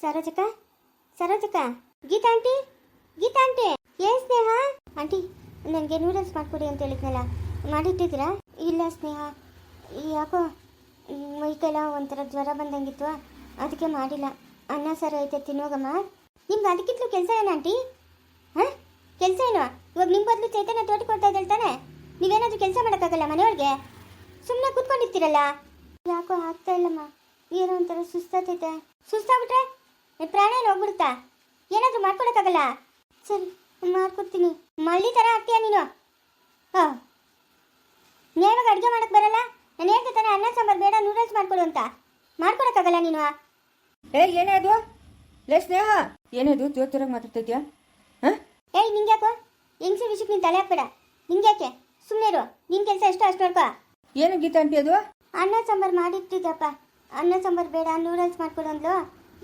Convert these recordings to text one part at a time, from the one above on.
ಸರೋಜಕ್ಕ ಸರೋಜಕ? Geetha aunty? Geetha aunty? ಏನ್ Sneha? Aunty, ನನಗೆ ನೂಡಲ್ಸ್ ಮಾಡಿಕೊಡಿ ಅಂತ ಹೇಳಿದ್ನಲ್ಲ, ಮಾಡಿಟ್ಟಿದ್ದೀರಾ? ಇಲ್ಲ ಸ್ನೇಹ, ಯಾಕೋ ಮೈಕೆಲ್ಲ ಒಂಥರ ಜ್ವರ ಬಂದಂಗಿತ್ತು ಅದಕ್ಕೆ ಮಾಡಿಲ್ಲ. ಅನ್ನ ಸಾರು ಐತೆ ತಿನ್ನೋಗಮ್ಮ ನಿಮ್ಗೆ ಅದಕ್ಕಿಂತಲೂ ಕೆಲಸ ಏನು ಆಂಟಿ? ಹಾಂ? ಕೆಲಸ ಏನು? ಇವಾಗ ನಿಮ್ಮ ಬದಲು ಚೈತನ್ಯ ತೋಟ ಕೊಡ್ತಾ ಇದ್ದಲ್ಲ ತಾನೆ. ನೀವೇನಾದರೂ ಕೆಲಸ ಮಾಡೋಕ್ಕಾಗಲ್ಲ ಮನೆಯೊಳಗೆ ಸುಮ್ಮನೆ ಕೂತ್ಕೊಂಡಿರ್ತೀರಲ್ಲ? ಯಾಕೋ ಆಗ್ತಾ ಇಲ್ಲಮ್ಮ. ಏನೋ ಒಂಥರ ಸುಸ್ತಾತೈತೆ ಸುಸ್ತಾಗ್ಬಿಟ್ರೆ ಪ್ರಾಣ ಏನು ಹೋಗ್ಬಿಡುತ್ತಾ? ಏನಾದರೂ ಮಾಡ್ಕೊಡಕ್ಕಾಗಲ್ಲ ಸರಿ ಮಾಡ್ಕೊಡ್ತೀನಿ. ಮಳ್ಳಿ ಥರ ಆಗ್ತೀಯ ನೀನು? ಹಾಂ. ನೇವಾಗ ಅಡುಗೆ ಮಾಡಕ್ಕೆ ಬರಲ್ಲ? ನಾನು ಹೇಳ್ತಾ ತಾನೆ ಅನ್ನ ಸಾಂಬಾರು ಬೇಡ ನೂಡಲ್ಸ್ ಮಾಡ್ಕೊಡು ಅಂತ. ಮಾಡ್ಕೊಡಕ್ಕಾಗಲ್ಲ ನೀನು? ಏ ಏನೇ ಅದು? ಲೇ ಸ್ನೇಹ ಏನೇದು ಜೋರ್ ಜೋರಾಗಿ ಮಾತಾಡ್ತಿದ್ಯಾ? ಹಾಂ? ಏಯ್ ನಿಂಗ್ಯಾಕೋ? ಹೆಂಗ್ಸಿ ವಿಷಯಕ್ಕೆ ನೀನು ತಲೆ ಹಾಕ್ಬೇಡ. ನಿಂಗ್ಯಾಕೆ? ಸುಮ್ಮನೆ ಇರು. ನಿನ್ನ ಕೆಲಸ ಎಷ್ಟು ಅಷ್ಟು ನೋಡ್ಕೋ. ಏನು ಗೀತಾ ಅದು? ಅನ್ನ ಸಾಂಬಾರು ಮಾಡಿಟ್ಟಿದ್ದಪ್ಪ ಅನ್ನ ಸಾಂಬಾರು ಬೇಡ ನೂಡಲ್ಸ್ ಮಾಡ್ಕೊಡು ಅಂದ್ಲು.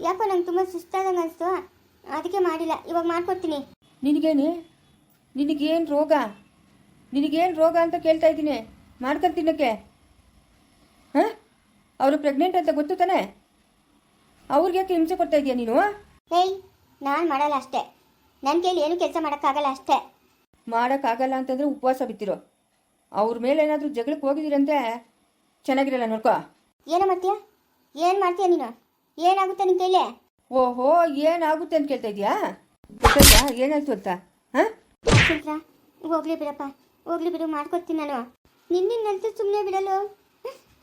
ಯಾಕೋ ನಂಗೆ ತುಂಬ ಸುಸ್ತಾದಂಗೆ ಅನಿಸ್ತು. ಅದಕ್ಕೆ ಮಾಡಿಲ್ಲ. ಇವಾಗ ಮಾಡ್ಕೊಡ್ತೀನಿ. ನಿನಗೇನೆ? ನಿನಗೇನು ರೋಗ? ನಿನಗೇನು ರೋಗ ಅಂತ ಕೇಳ್ತಾ ಇದ್ದೀನಿ. ಮಾಡ್ಕೊಂಡು ತಿನ್ನೋಕ್ಕೆ. ಹಾಂ? ಅವರು ಪ್ರೆಗ್ನೆಂಟ್ ಅಂತ ಗೊತ್ತು ತಾನೆ? ಅವ್ರಿಗೆ ಯಾಕೆ ಹಿಂಸೆ ಕೊಡ್ತಾ ಇದೀಯ ನೀನು? ಏಯ್ ನಾನು ಮಾಡಲ್ಲ ಅಷ್ಟೇ. ನನ್ನ ಕೈಲಿ ಏನು ಕೆಲಸ ಮಾಡೋಕ್ಕಾಗಲ್ಲ ಅಷ್ಟೇ. ಮಾಡೋಕ್ಕಾಗಲ್ಲ ಅಂತಂದ್ರೆ ಉಪವಾಸ ಬಿತ್ತಿರೋ. ಅವ್ರ ಮೇಲೆ ಏನಾದರೂ ಜಗಳಕ್ಕೆ ಹೋಗಿದ್ದೀರಂತೆ? ಚೆನ್ನಾಗಿರಲ್ಲ ನೋಡ್ಕೋ. ಏನೋ ಮಾಡ್ತೀಯ? ಏನು ಮಾಡ್ತೀಯ ನೀನು? ಏನಾಗುತ್ತೆ ನಿನ್ನ ಕೇಳಿ ಓಹೋ ಏನಾಗುತ್ತೆ ಅಂತ ಕೇಳ್ತಾ ಇದೀಯಾ? ಗೊತ್ತಾಯ್ತಾ? ಏನಾಯ್ತು ಅಂತ? ಹಾಂ? ಹೋಗ್ಲಿ ಬಿಡಪ್ಪ. ಹೋಗ್ಲಿ ಬಿಡು ಮಾಡ್ಕೊಡ್ತೀನಿ ನಾನು. ನಿನ್ನಿನ್ನಂತೂ ಸುಮ್ಮನೆ ಬಿಡಲು.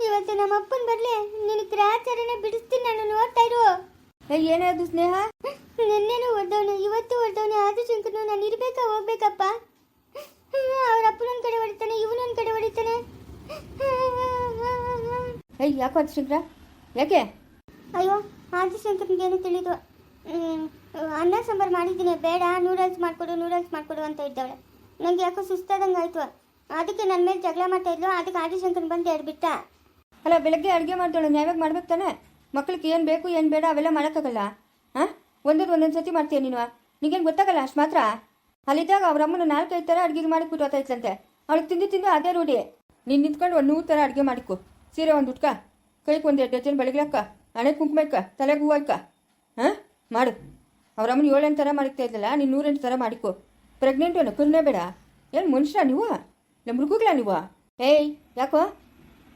ಇವತ್ತು ನಮ್ಮ ಅಪ್ಪನ ಬರಲಿ. ನಿನ್ನ ಗ್ರಾಚಾರನೇ ಬಿಡಿಸ್ತೀನಿ ನಾನು ನೋಡ್ತಾ ಇರು. ಏನಾದ್ರು ಸ್ನೇಹ? ನಿನ್ನೇನು ಹೊಡೆದವನು ಇವತ್ತು ಹೊಡೆದವನು ಆದ್ರೂ ಶಂಕನು ನಾನು ಇರ್ಬೇಕಾ ಹೋಗ್ಬೇಕಪ್ಪ? ಅವ್ರ ಅಪ್ಪನೊಂದ್ ಕಡೆ ಹೊಡಿತಾನೆ ಇವನೊಂದ್ ಕಡೆ ಹೊಡಿತಾನೆ. ಯಾಕೋ ಅದು ಶಂಕರ ಯಾಕೆ? ಅಯ್ಯೋ ಆದಿಶಂಕರ್ನಿಗೆ ಏನು ತಿಳಿದು ಅನ್ನ ಸಾಂಬಾರು ಮಾಡಿದ್ದೀನಿ, ಬೇಡ ನೂಡಲ್ಸ್ ಮಾಡಿಕೊಡು ನೂಡಲ್ಸ್ ಮಾಡಿಕೊಡು ಅಂತ ಇದ್ದಾಳೆ ನನಗೆ ಯಾಕೋ ಸುಸ್ತಾದಂಗೆ ಆಯಿತು. ಅದಕ್ಕೆ ನನ್ನ ಮೇಲೆ ಜಗಳ ಮಾಡ್ತಾ ಇದ್ಲು, ಅದಕ್ಕೆ ಆದಿಶಂಕರ್ ಬಂದು ಎಡ್ಬಿಟ್ಟ ಅಲ್ಲ, ಬೆಳಗ್ಗೆ ಅಡುಗೆ ಮಾಡ್ತಾಳೆ ನ್ಯಾಯವಾಗಿ ಮಾಡ್ಬೇಕು ತಾನೆ? ಮಕ್ಳಿಗೆ ಏನು ಬೇಕು, ಏನು ಬೇಡ, ಅವೆಲ್ಲ ಮಾಡೋಕ್ಕಾಗಲ್ಲ? ಹಾಂ ಒಂದೊಂದು ಒಂದೊಂದು ಸತಿ ಮಾಡ್ತೀಯ ನೀನು? ನಿಗೇನು ಗೊತ್ತಾಗಲ್ಲ ಅಷ್ಟು ಮಾತ್ರ? ಅಲ್ಲಿದ್ದಾಗ ಅವ್ರ ಅಮ್ಮನ ನಾಲ್ಕೈದು ಥರ ಅಡುಗೆ ಮಾಡಿಬಿಟ್ಟು ಹೋಗ್ತಾಯಿತ್ತಂತೆ ಅವಳಿಗೆ ತಿಂದು ತಿಂದು ಅದೇ ರೂಢಿ. ನೀನು ನಿಂತ್ಕೊಂಡು ಒಂದು ನೂರು ಥರ ಅಡುಗೆ ಮಾಡಿಕೊ. ಸೀರೆ ಒಂದು ಉಟ್ಕ. ಕೈಗೆ ಒಂದು ಎರಡು ಡಜನ್ ಬೆಳಗ್ಲಾಕ ಹಣೆ ಕುಂಕುಮಕ್ಕ ತಲೆಗೆ ಹೂವು ಇಕ್ಕ. ಹಾಂ? ಮಾಡು. ಅವ್ರ ಅಮ್ಮನ ಏಳೆಂಟು ಥರ ಮಾಡಿಕ್ತಾ ಇದ್ದಲ್ಲ ನೀನು ನೂರೆಂಟು ಥರ ಮಾಡಿಕೊ. ಪ್ರೆಗ್ನೆಂಟು ಅನ್ನು ಕುರ್ನೇ ಬೇಡ. ಏನು ಮನುಷ್ಯ ನೀವು? ನಮ್ಮ ಮೃಗುಗ್ಲ ನೀವು? ಏಯ್ ಯಾಕೋ?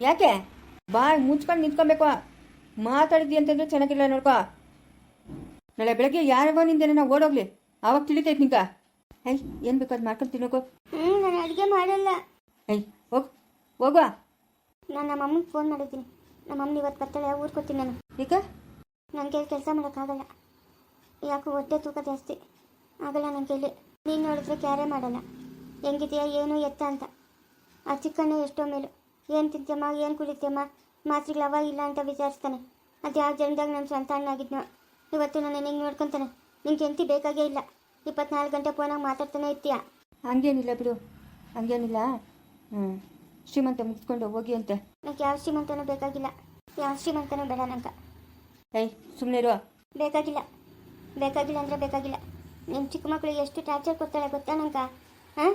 ಯಾಕೆ? ಬಾಯ್ ಮುಚ್ಕೊಂಡು ನಿಂತ್ಕೊಬೇಕು. ಮಾತಾಡಿದ್ದಿ ಅಂತಂದ್ರೆ ಚೆನ್ನಾಗಿಲ್ಲ ನೋಡ್ಕೋ. ನಾಳೆ ಬೆಳಗ್ಗೆ ಯಾರವ ನಿಂದೇನ ಓಡೋಗ್ಲಿ. ಆವಾಗ ತಿಳಿತೈತೆ ನಿಂಕ ಏಯ್ ಏನು ಬೇಕು ಅದು ಮಾಡ್ಕೊಂಡು ತಿನ್ನೋಕು ಹ್ಞೂ ನಾನು ಅಡುಗೆ ಮಾಡಲ್ಲ. ಏಯ್ ಹೋಗ್. ಹೋಗುವ. ನಾನು ನಮ್ಮ ಅಮ್ಮನಿಗೆ ಫೋನ್ ಮಾಡಿದ್ದೀನಿ. ನಮ್ಮ ಅಮ್ಮನ ಇವತ್ತು ಬರ್ತಾಳೆ ಊರ್ಕೊತೀನಿ ನಾನು. ಈಗ ನನಗೆ ಕೆಲಸ ಮಾಡೋಕ್ಕಾಗಲ್ಲ ಯಾಕೋ ಹೊಟ್ಟೆ ತೂಕ ಜಾಸ್ತಿ. ಆಗಲ್ಲ ನನ್ನ ಕೈಲಿ ನೀನು ನೋಡಿದ್ರೆ ಕ್ಯಾರೆ ಮಾಡಲ್ಲ. ಹೆಂಗಿದೆಯಾ ಏನು ಎತ್ತ ಅಂತ. ಆ ಚಿಕ್ಕಣ್ಣ ಎಷ್ಟೋ ಮೇಲು. ಏನು ತಿಂತೀಯಮ್ಮ ಏನು ಕುಡಿತೀಯಮ್ಮ ಮಾತ್ರೆಗಳವ ಇಲ್ಲ ಅಂತ ವಿಚಾರಿಸ್ತಾನೆ. ಅದು ಯಾವ ಜನ್ಮದಾಗ ನಮ್ಮ ಸ್ವಂತ ಅಣ್ಣಾಗಿದ್ನೋ ಇವತ್ತು ನಾನು ಹೆಂಗೆ ನೋಡ್ಕೊತಾನೆ. ನಿಂಗೆ ಎಂತಿ ಬೇಕಾಗೇ ಇಲ್ಲ. ಇಪ್ಪತ್ನಾಲ್ಕು ಗಂಟೆ ಫೋನಾಗ ಮಾತಾಡ್ತಾನೆ ಇರ್ತೀಯ. ಹಂಗೇನಿಲ್ಲ ಬಿಡು. ಹಂಗೇನಿಲ್ಲ. ಹ್ಞೂ ಶ್ರೀಮಂತ ಮುಗಿಸ್ಕೊಂಡು ಹೋಗಿ ಅಂತೆ. ನನಗೆ ಯಾವ ಶ್ರೀಮಂತನೂ ಬೇಕಾಗಿಲ್ಲ. ಯಾವ ಶ್ರೀಮಂತನೂ ಬೇಡ ನಂಗೆ. ಏಯ್ ಸುಮ್ಮನೆ ಇರುವ ಬೇಕಾಗಿಲ್ಲ. ಬೇಕಾಗಿಲ್ಲ ಅಂದರೆ ಬೇಕಾಗಿಲ್ಲ. ನಿಮ್ಮ ಚಿಕ್ಕ ಮಕ್ಕಳಿಗೆ ಎಷ್ಟು ಟಾರ್ಚರ್ ಕೊಡ್ತಾಳೆ ಗೊತ್ತಾ ನಂಗೆ? ಹಾಂ?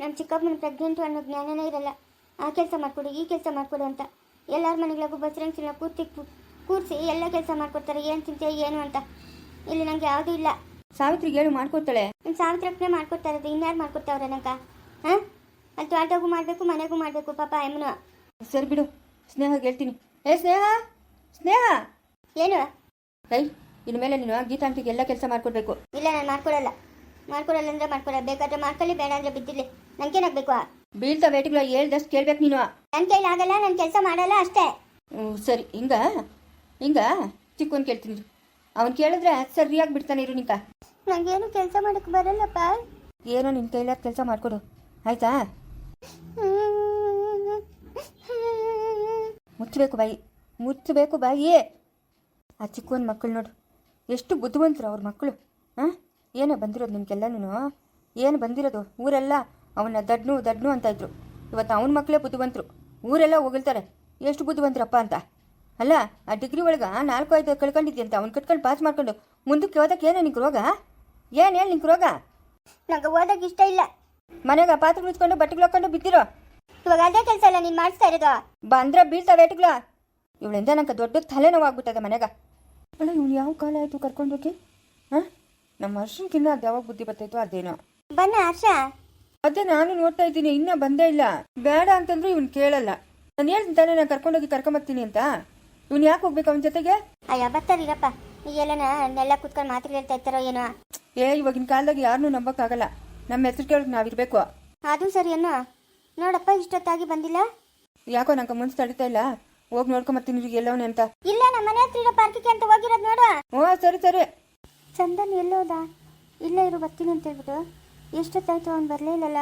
ನಮ್ಮ ಚಿಕ್ಕಪ್ಪನ ಪ್ರೆಗ್ನೆಂಟು ಅನ್ನೋ ಜ್ಞಾನನೇ ಇರಲ್ಲ. ಆ ಕೆಲಸ ಮಾಡಿಕೊಡು ಈ ಕೆಲಸ ಮಾಡಿಕೊಡು ಅಂತ. ಎಲ್ಲರ ಮನೆಗಳಿಗೂ ಬಸರಂಚಿನ ಕೂತಿ ಕೂರಿಸಿ ಎಲ್ಲ ಕೆಲಸ ಮಾಡ್ಕೊಡ್ತಾರೆ. ಏನು ತಿಂತೆ ಏನು ಅಂತ. ಇಲ್ಲಿ ನನಗೆ ಯಾವುದೂ ಇಲ್ಲ. ಸಾವಿತ್ರಿಗೆ ಹೇಳು ಮಾಡ್ಕೊತಾಳೆ ನಿಮ್ಮ ಸಾವಿತ್ರಪ್ಪನೇ ಮಾಡ್ಕೊಡ್ತಾ ಇರೋದು. ಇನ್ಯಾರು ಮಾಡ್ಕೊಡ್ತಾವ್ರೆ ನಂಗೆ? ಹಾಂ? ಅಲ್ಲಿ ತೋಟಗೂ ಮಾಡಬೇಕು ಮನೆಗೂ ಮಾಡಬೇಕು ಪಾಪ ಎಮ್ಮನು ಸರಿ ಬಿಡು. ಸ್ನೇಹ ಹೇಳ್ತೀನಿ ಏ ಸ್ನೇಹ? ಸ್ನೇಹ? ಏನು? ಇನ್ನು ಮೇಲೆ ನೀನು ಗೀತಾಂಟಿಗೆ ಎಲ್ಲ ಕೆಲಸ ಮಾಡ್ಕೊಡ್ಬೇಕು. ಇಲ್ಲ ನಾನು ಮಾಡ್ಕೊಡಲ್ಲ. ಮಾಡ್ಕೊಡಲ್ಲ ಅಂದ್ರೆ ಮಾಡ್ಕೊಡಲ್ಲ ಬೇಕಾದ್ರೆ ಮಾಡ್ಕೊಳ್ಳಿ ಬೇಡ ಅಂದರೆ ಬಿದ್ದಿರಲಿ ನನಗೇನಾಗಬೇಕು ಬೀಳ್ತಾ ವೇಟ್ಗಳು ಹೇಳ್ದಷ್ಟು ಕೇಳ್ಬೇಕು ನೀನು. ನನ್ನ ಕೈಲಿ ಆಗಲ್ಲ ನಾನು ಕೆಲಸ ಮಾಡಲ್ಲ ಅಷ್ಟೇ. ಹ್ಮ್, ಸರಿ. ಹಿಂಗ? ಹಿಂಗ? ಚಿಕ್ಕವನ್ ಕೇಳ್ತೀನಿ ಅವನ್ ಕೇಳಿದ್ರೆ ಸರಿಯಾಗಿ ಬಿಡ್ತಾನೆ ಇರು ನಿಂಕ ನಂಗೇನು ಕೆಲಸ ಮಾಡಕ್ಕೆ ಬರಲ್ಲಪ್ಪ. ಏನೋ ನಿನ್ನ ಕೈಲಾದ ಕೆಲಸ ಮಾಡ್ಕೊಡು. ಆಯ್ತಾ? ಮುಚ್ಚಬೇಕು ಬಾಯಿ. ಮುಚ್ಚಬೇಕು ಬಾಯಿ. ಆ ಚಿಕ್ಕವನ್ ಮಕ್ಕಳು ನೋಡು. ಎಷ್ಟು ಬುದ್ಧಿವಂತರು ಅವ್ರ ಮಕ್ಕಳು ಹಾಂ? ಏನೋ ಬಂದಿರೋದು ನಿಮ್ಗೆಲ್ಲನೂ ಏನು ಬಂದಿರೋದು? ಊರೆಲ್ಲ ಅವನ ದಡ್ನು ದಡ್ನು ಅಂತ ಇದ್ರು. ಇವತ್ತು ಅವನ ಮಕ್ಕಳೇ ಬುದ್ಧಿವಂತರು. ಊರೆಲ್ಲ ಹೊಗಳ್ತಾರೆ ಎಷ್ಟು ಬುದ್ಧಿವಂತರಪ್ಪ ಅಂತ. ಅಲ್ಲ ಆ ಡಿಗ್ರಿ ಒಳಗೆ ನಾಲ್ಕು ಐದು ಅಂತ ಅವ್ನು ಕಟ್ಕೊಂಡು ಪಾಸ್ ಮಾಡ್ಕೊಂಡು ಮುಂದಕ್ಕೆ ಓದಕ್ಕೆ ಏನೋ ನಿಂಗೆ ರೋಗ? ಏನು ಹೇಳಿ ನಿಂಗೆ ರೋಗ? ನಂಗೆ ಓದಕ್ಕೆ ಇಷ್ಟ ಇಲ್ಲ. ಮನೆಗೆ ಪಾತ್ರೆ ಮುಚ್ಕೊಂಡು ಬಟ್ಟೆಗಳು ಹಾಕೊಂಡು ಬಿದ್ದಿರೋ? ಇವಾಗ ಅದೇ ಕೆಲಸ ಅಲ್ಲ ನೀನು ಮಾಡಿಸ್ತಾ ಇರೋದು? ಬಂದ್ರೆ ಬೀಳ್ತಾವೆ ಏಟ್ಗಳ ಇವಳಿಂದ ನಂಗೆ ದೊಡ್ಡ ತಲೆನೋವಾಗ್ಬಿಟ್ಟದ ಮನೆಗ. ಅಲ್ಲ ಇವಳು ಯಾವ ಕಾಲ ಆಯಿತು ಕರ್ಕೊಂಡೋಗಿ ಹಾಂ? ನಮ್ಮ ಹರ್ಷನ್ಕಿನ್ನ ಅದು ಯಾವಾಗ ಬುದ್ಧಿ ಬರ್ತೈತೋ ಅದೇನೋ. ಬನ್ನ ಹರ್ಷ. ಅದೇ ನಾನು ನೋಡ್ತಾ ಇದ್ದೀನಿ ಇನ್ನೂ ಬಂದೇ ಇಲ್ಲ. ಬೇಡ ಅಂತಂದ್ರು ಇವ್ನು ಕೇಳಲ್ಲ. ನಾನು ಹೇಳ್ತೀನಿ ತಾನೇ ನಾನು ಕರ್ಕೊಂಡೋಗಿ ಕರ್ಕೊಂಬರ್ತೀನಿ ಅಂತ. ಇವ್ನು ಯಾಕೆ ಹೋಗ್ಬೇಕು ಅವನ ಜೊತೆಗೆ? ಅಯ್ಯ ಬರ್ತಾರೀಗಪ್ಪ ಈಗೆಲ್ಲನ ನೆಲ್ಲ ಕುತ್ಕೊಂಡು ಮಾತ್ರ ಹೇಳ್ತಾ ಇರ್ತಾರೋ ಏನೋ. ಏ ಇವಾಗಿನ ಕಾಲದಾಗ ಯಾರನ್ನೂ ನಂಬಕ್ಕಾಗಲ್ಲ. ನಮ್ಮ ಹೆಸರು ನಾವು ನಾವಿರಬೇಕು ಅದು ಸರಿ ಅನ್ನೋ ನೋಡಪ್ಪ ಇಷ್ಟೊತ್ತಾಗಿ ಬಂದಿಲ್ಲ? ಯಾಕೋ ನಂಗೆ ಮುಂದೆ ತಡಿತಾ ಇಲ್ಲ. ಹೋಗಿ ನೋಡ್ಕೊಂಬರ್ತೀನಿ ಇವ್ರಿಗೆ ಎಲ್ಲವನೇ ಅಂತ. ಇಲ್ಲ ನಮ್ಮ ಮನೆ ಹತ್ರ ಇರೋ ಪಾರ್ಕಿಗೆ ಅಂತ ಹೋಗಿರೋದು ನೋಡು. ಹ್ಞೂ ಸರಿ ಸರಿ. ಚಂದನ್ ಎಲ್ಲೋದ ಇಲ್ಲ ಇರು ಬರ್ತೀನಿ ಅಂತ ಹೇಳ್ಬಿಟ್ಟು. ಎಷ್ಟೊತ್ತಾಯ್ತು? ಅವ್ನು ಬರಲೇ ಇಲ್ಲಲ್ಲ.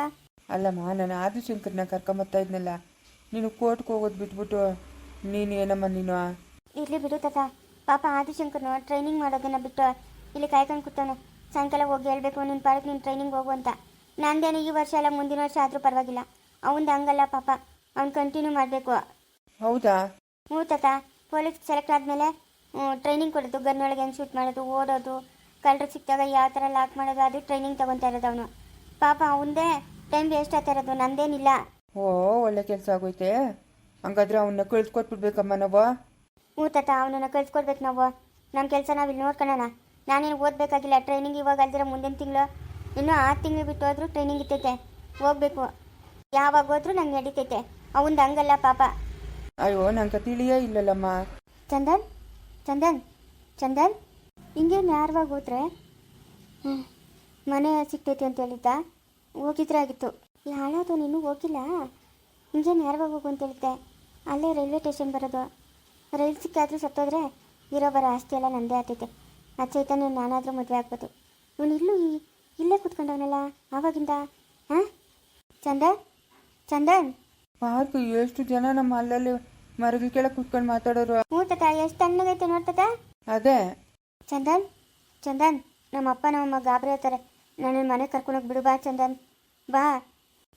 ಅಲ್ಲಮ್ಮ ನಾನು ಆದಿಶಂಕರ್ನ ಕರ್ಕೊಂಬರ್ತಾ ಇದ್ನಲ್ಲ. ನೀನು ಕೋರ್ಟ್ಗೆ ಹೋಗೋದು ಬಿಟ್ಬಿಟ್ಟು ನೀನು ಏನಮ್ಮ ನೀನು? ಇರ್ಲಿ ಬಿಡು ತಾತ. ಪಾಪ ಆದಿಶಂಕರ್ನು ಟ್ರೈನಿಂಗ್ ಮಾಡೋದನ್ನ ಬಿಟ್ಟು ಇಲ್ಲಿ ಕಾಯ್ಕೊಂಡು ಕೂತಾನೆ ಸಾಯಂಕಾಲ ಹೋಗಿ ಹೇಳ್ಬೇಕು ನಿನ್ನ ಪಾರ್ಕ್ ನೀನು ಟ್ರೈನಿಂಗ್ ಹೋಗು ಅಂತ. ನಂದೇನು ಈ ವರ್ಷ ಅಲ್ಲ ಮುಂದಿನ ವರ್ಷ ಆದರೂ ಪರವಾಗಿಲ್ಲ. ಅವನ್ದು ಹಂಗಲ್ಲ ಪಾಪ. ಅವ್ನು ಕಂಟಿನ್ಯೂ ಮಾಡಬೇಕು. ಹೌದಾ? ಹ್ಞೂ ತಾತ ಪೊಲೀಸ್ ಸೆಲೆಕ್ಟ್ ಆದಮೇಲೆ ಟ್ರೈನಿಂಗ್ ಕೊಡೋದು ಗನ್ನೊಳಗೆ ಹೆಂಗೆ ಶೂಟ್ ಮಾಡೋದು ಓಡೋದು ಕಳ್ಳರು ಸಿಕ್ಕಿದಾಗ ಯಾವ ಥರ ಲಾಕ್ ಮಾಡೋದು ಅದು ಟ್ರೈನಿಂಗ್ ತೊಗೊತಾ ಇರೋದು ಅವನು. ಪಾಪ ಅವಂದೇ ಟೈಮ್ ವೇಸ್ಟ್ ಆಗ್ತಾ ಇರೋದು ನಂದೇನಿಲ್ಲ. ಓ ಒಳ್ಳೆ ಕೆಲಸ ಆಗೋಯ್ತೆ. ಹಂಗಾದ್ರೆ ಅವನ್ನ ಕಳ್ಸ್ಕೊಟ್ಬಿಡ್ಬೇಕಮ್ಮ ನಾವು? ಹ್ಞೂ ತಾತ ಅವನನ್ನು ಕಳ್ಸ್ಕೊಡ್ಬೇಕು ನಾವು. ನಮ್ಮ ಕೆಲಸ ನಾವು ಇಲ್ಲಿ ನೋಡ್ಕೊಳ್ಳೋಣ ನಾನೇನು ಓದಬೇಕಾಗಿಲ್ಲ ಟ್ರೈನಿಂಗ್ ಇವಾಗ ಅಲ್ದಿರ ಮುಂದಿನ ತಿಂಗಳು. ಇನ್ನೂ ಆರು ತಿಂಗಳು ಬಿಟ್ಟು ಹೋದ್ರೂ ಟ್ರೈನಿಂಗ್ ಇರ್ತೈತೆ. ಹೋಗ್ಬೇಕು. ಯಾವಾಗ ಹೋದ್ರೂ ನಂಗೆ ನಡೀತೈತೆ. ಅವಂದು ಹಂಗಲ್ಲ ಪಾಪ. ಅಯ್ಯೋ ನಂಗೆ ತಿಳಿಯೇ ಇಲ್ಲಲ್ಲಮ್ಮ. ಚಂದನ್ ಚಂದನ್ ಚಂದನ್ ಹಿಂಗೆ ಯಾರವಾಗ ಹೋದ್ರೆ ಹ್ಞೂ ಮನೆ ಸಿಕ್ತೈತಿ ಅಂತ ಹೇಳಿದ್ದ. ಹೋಗಿದ್ರೆ ಆಗಿತ್ತು. ಯಾಳೋದು ನೀನು ಹೋಗಿಲ್ಲ? ಹಿಂಗೆ ಯಾರವಾಗ ಹೋಗು ಅಂತ ಹೇಳಿದ್ದೆ. ಅಲ್ಲೇ ರೈಲ್ವೆ ಸ್ಟೇಷನ್ ಬರೋದು. ರೈಲ್ ಸಿಕ್ಕಾದ್ರೂ ಸತ್ತೋದ್ರೆ ಇರೋ ಬರೋ ಆಸ್ತಿ ಎಲ್ಲ ನಂದೇ ಆಗ್ತೈತೆ. ಆ ಚೈತನ್ಯ ನಾನಾದರೂ ಮದುವೆ ಆಗ್ಬೋದು. ಇವನು ಇಲ್ಲೂ ಈ- ಇಲ್ಲೇ ಕೂತ್ಕೊಂಡವನಲ್ಲ ಆವಾಗಿಂದ? ಹಾಂ? ಚಂದನ್ ಚಂದನ್. ಪಾರ್ಕ್ ಎಷ್ಟು ಜನ ನಮ್ಮ ಅಲ್ಲಲ್ಲಿ ಮರಗಳ ಕೆಳಗೆ ಕುತ್ಕೊಂಡು ಮಾತಾಡೋರು. ಹ್ಞೂ ತಾತ ಎಷ್ಟು ತಣ್ಣಗೈತೆ ನೋಡ್ತತ? ಅದೇ. ಚಂದನ್ ಚಂದನ್ ನಮ್ಮ ಅಪ್ಪ ನಮ್ಮಮ್ಮ ಗಾಬರಿ ಹೇಳ್ತಾರೆ ನನ್ನ ಮನೆ ಕರ್ಕೊಂಡೋಗಿ ಬಿಡು ಬಾ ಚಂದನ್. ಬಾ.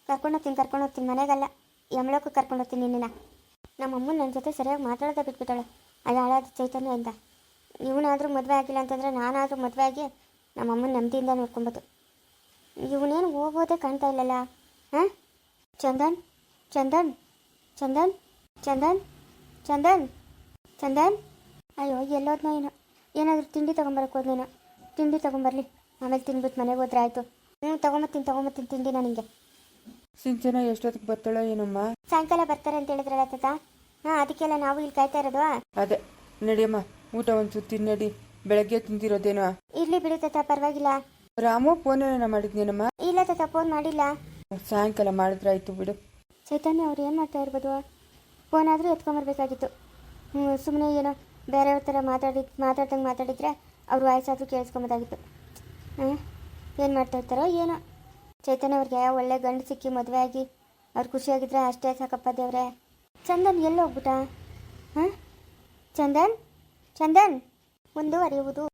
ಕರ್ಕೊಂಡೋಗ್ತೀನಿ ಕರ್ಕೊಂಡೋಗ್ತೀನಿ ಮನೆಗಲ್ಲ. ಯಮಳಕ್ಕೂ ಕರ್ಕೊಂಡೋಗ್ತೀನಿ ನಿನ್ನ ನಮ್ಮಮ್ಮ ನನ್ನ ಜೊತೆ ಸರಿಯಾಗಿ ಮಾತಾಡೋದ ಬಿಟ್ಬಿಟ್ಟಾಳೆ. ಅದು ಹಾಳಾದ ಚೈತನ್ಯ ಇಂದ ಇವನಾದರೂ ಮದುವೆ ಆಗಿಲ್ಲ ಅಂತಂದರೆ ನಾನಾದರೂ ಮದುವೆ ಆಗಿ ನಮ್ಮಮ್ಮನ ನೆಮ್ಮದಿಯಿಂದ ನೋಡ್ಕೊಬೋದು. ಇವನೇನು ಹೋಗೋದೇ ಕಾಣ್ತಾ ಇಲ್ಲಲ್ಲ? ಹಾಂ? ಚಂದನ್ ಚಂದನ್ ಚಂದನ್ ಚಂದನ್. ಚಂದನ್? ಚಂದನ್? ಅಯ್ಯೋ ಎಲ್ಲೋದ್ನೋ ಏನು. ಏನಾದರೂ ತಿಂಡಿ ತೊಗೊಂಬರಕ್ಕೆ ಹೋದ್ನೇನೋ. ತಿಂಡಿ ತೊಗೊಂಬರ್ಲಿ. ಆಮೇಲೆ ತಿನ್ಬಿಟ್ಟು ಮನೆಗೆ ಹೋದ್ರೆ ಆಯಿತು. ಹ್ಞೂ ತೊಗೊಂಬತ್ತೀನಿ ತೊಗೊಂಬತ್ತೀನಿ ತಿಂಡಿ ನನಗೆ. ಸಿಂಚನ ಎಷ್ಟೊತ್ತಿಗೆ ಬರ್ತಾಳೋ ಏನಮ್ಮ? ಸಾಯಂಕಾಲ ಬರ್ತಾರೆ ಅಂತ ಹೇಳಿದ್ರಲ್ಲ ತಾತ. ಹಾಂ ಅದಕ್ಕೆಲ್ಲ ನಾವು ಇಲ್ಲಿ ಕಾಯ್ತಾ ಇರೋದು ಅದೇ. ನಡಿಯಮ್ಮ ಊಟ ಒಂದು ಸುತ್ತಿ ನಡಿ ಬೆಳಗ್ಗೆ ತಿಂದಿರೋದೇನೋ. ಇರ್ಲಿ ಬಿಡು ತಾತ ಪರವಾಗಿಲ್ಲ. ರಾಮು ಫೋನೇನ ಮಾಡಿದ್ನೇನಮ್ಮ? ಇಲ್ಲ ತಾತ ಫೋನ್ ಮಾಡಿಲ್ಲ. ಸಾಯಂಕಾಲ ಮಾಡಿದ್ರಾಯ್ತು ಬಿಡು. ಚೈತನ್ಯ ಅವ್ರು ಏನು ಮಾಡ್ತಾ ಇರ್ಬೋದು? ಫೋನ್ ಆದರೂ ಎತ್ಕೊಂಬರ್ಬೇಕಾಗಿತ್ತು ಸುಮ್ಮನೆ ಏನೋ ಬೇರೆಯವ್ರ ಥರ ಮಾತಾಡಿ, ಮಾತಾಡ್ದಂಗೆ ಮಾತಾಡಿದರೆ ಅವ್ರ ವಾಯ್ಸಾದರೂ ಕೇಳಿಸ್ಕೊಂಬೋದಾಗಿತ್ತು. ಏನು ಮಾಡ್ತಾ ಇರ್ತಾರೋ ಏನೋ. ಚೈತನ್ಯ ಅವ್ರಿಗೆ ಒಳ್ಳೆ ಗಂಡು ಸಿಕ್ಕಿ ಮದುವೆ ಆಗಿ ಅವ್ರು ಖುಷಿಯಾಗಿದ್ರೆ ಅಷ್ಟೇ ಸಾಕಪ್ಪ ದೇವ್ರೆ. ಚಂದನ್ ಎಲ್ಲಿ ಹೋಗ್ಬಿಟ್ಟ? ಹಾಂ ಚಂದನ್ ಚಂದನ್, ಮುಂದುವರಿಯುವುದು.